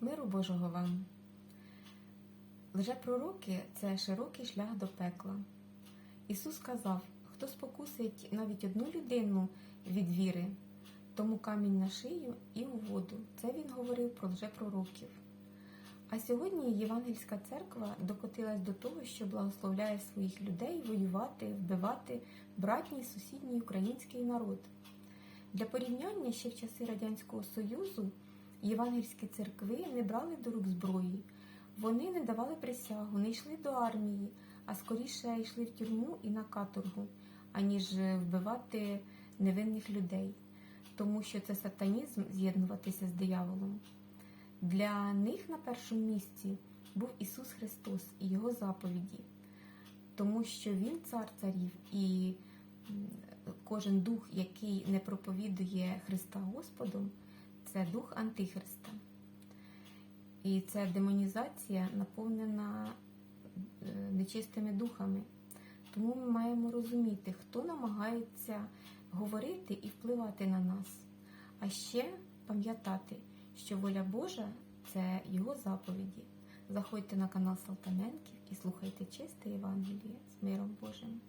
Миру Божого вам. Лжепророки це широкий шлях до пекла. Ісус сказав, хто спокусить навіть одну людину від віри, тому камінь на шию і у воду. Це він говорив про лжепророків. А сьогодні Євангельська церква докотилась до того, що благословляє своїх людей воювати, вбивати братній сусідній український народ. Для порівняння ще в часи Радянського Союзу євангельські церкви не брали до рук зброї, вони не давали присягу, не йшли до армії, а скоріше йшли в тюрму і на каторгу, аніж вбивати невинних людей, тому що це сатанізм з'єднуватися з дияволом. Для них на першому місці був Ісус Христос і Його заповіді, тому що Він цар царів і кожен дух, який не проповідує Христа Господом, це дух Антихриста. І ця демонізація наповнена е, нечистими духами. Тому ми маємо розуміти, хто намагається говорити і впливати на нас. А ще пам'ятати, що воля Божа це його заповіді. Заходьте на канал Салтаненків і слухайте чисте Євангеліє з миром Божим.